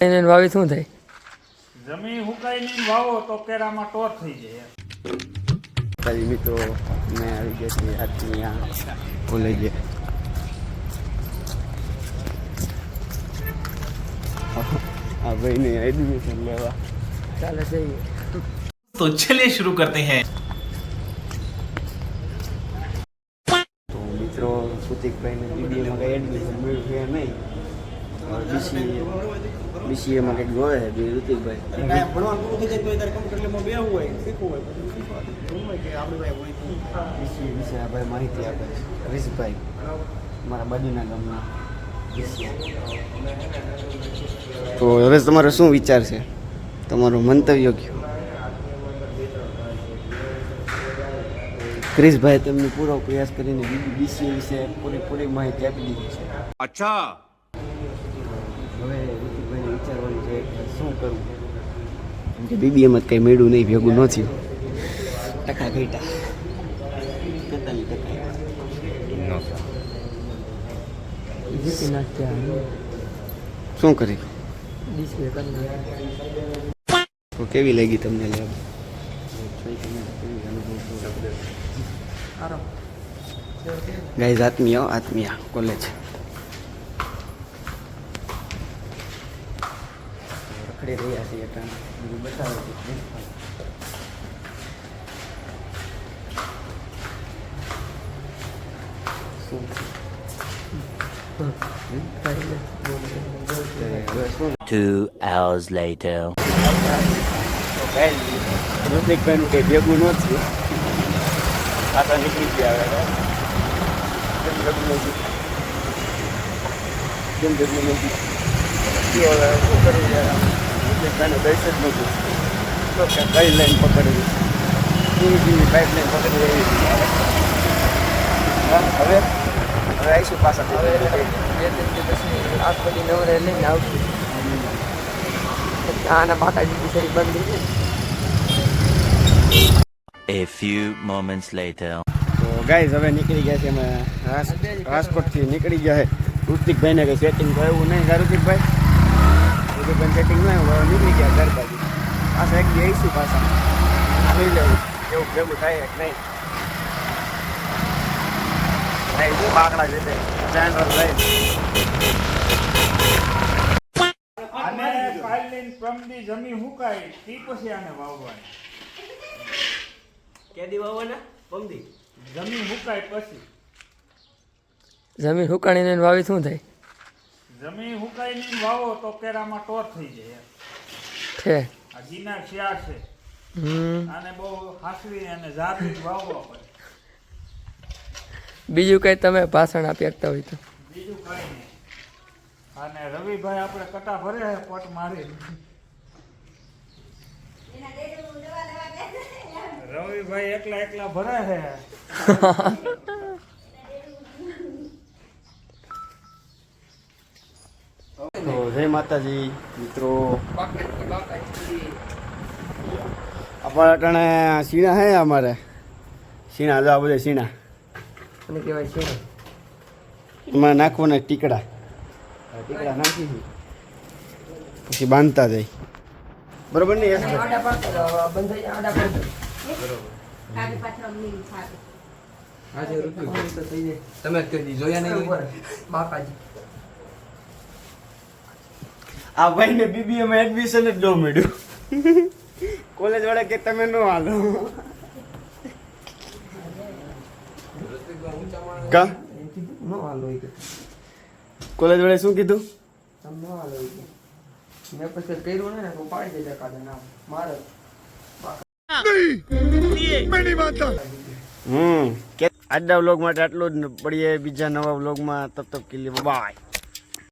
એને વાવી શું થાય જમીન હુકાઈ નહીં વાવો તો કેરામાં ટોર થઈ જાય ખાલી મિત્રો મેં આવી ગયા છીએ આજની આ કોલેજે આ ભાઈને એડમિશન લેવા ચાલે જઈએ તો ચલિએ શરૂ કરતે હૈ તો મિત્રો સુતિકભાઈને બીબીએમાં કઈ એડમિશન મળ્યું કે નહીં બીસીએ બીસીએમાં કંઈક જોવે છે બી ઋતિકભાઈ. ભણવાનું પૂરું થઈ જાય તો ત્યારે કમ્પ્યુટર લેબમાં બેવું હોય શીખવું હોય ભાઈ માહિતી આપે છે. હરીશભાઈ મારા બાજુના ગામના તો હવે તમારો શું વિચાર છે? તમારો મંતવ્ય કયો? ક્રિશભાઈ તમને પૂરો પ્રયાસ કરીને બીજી બીસીએ વિશે પૂરેપૂરી માહિતી આપી દીધી છે. અચ્છા. કે શું કરવું? કેમ કે બીબીએમાં કંઈ મેળવું નહીં ભેગું ન થયું. ટકા ઘટા. તેતાલીસ ટકા. શું કરી? કેવી લાગી તમને lab guys Atmiya Atmiya college રખડી રહ્યા છીએ ત્યાં બધું બતાવે છે? Two hours later. ઋતિકભાઈનું કંઈ ભેગું ન થયું. પાછા નીકળી ગયા હવે. કેમ ભેગું નથી કેમ ભેગું નથી કરવું યાર? ઋતિકભાઈને બેસે જ નહોતું તો કે કઈ લાઈન પકડવી ધીમી ધીમી પાઇપ લાઈન પકડી રહી હવે? હવે આવીશું પાછા. હવે બે ત્રણ દિવસની આગ બધી નવરે લઈને આવશું આના બાકાજી બિચારી બંધ થઈ A few moments later. તો ગાઈઝ હવે નીકળી ગયા છે અમે રાજકોટથી નીકળી ગયા છે. ઋતિકભાઈને કંઈ સેટિંગ એવું નહીં ઋતિકભાઈ? ઋતિકભાઈ સેટિંગ નહીં હવે નીકળી ગયા ઘર બાજુ. પાછા એક દી પાછા. જોઈ લેવું કેવું ભેગું થાય કે નહીં. ભાઈ શું બાકડા છે સ્ટેન્ડર્ડ લઈ અને કાલની પ્રમદી જમીન હુકાઈ તી પછી આને વાવવાની? જમીન હુકાય પછી. જમીન હુકાણીને વાવી શું થાય? જમીન હુકાઈ નહીં વાવો તો કેરામાં ટોર થઈ જાય છે આ ગિનાર શિયાળ છે. આને બહુ હાસવી અને ઝાડવી જ વાવવા પડે. બીજું કંઈ તમે ભાષણ આપી શકતા હોય તો. બીજું કઈ નહીં. અને રવિભાઈ આપણે કટા ભરે છે પટ મારી. રવિભાઈ એકલા એકલા ભરે છે તો જય માતાજી મિત્રો. આપણા અટાણે સીણા હે અમારે? સીણા જો આ બધા સીણા. અને કહેવાય સીણા. એમાં નાખવાના ટીકડા. ટીકડા નાખી પછી બાંધતા જાય. બરોબર ને તમે જોયા નહીં હોય? આ ભાઈને બીબીએ માં એડમિશન જ ન મળ્યું. કોલેજ વાળા કે તમે ન હાલો. કા? ન હાલો કોલેજ વાળા શું કીધું? તમે ન હાલો મેં પછી કર્યું ને તો પાડી દેજે કાલે ના મારે હમ આજના વ્લોગ માટે આટલું જ પડીએ, બીજા નવા વ્લોગમાં તબ તબ કે લીએ બાય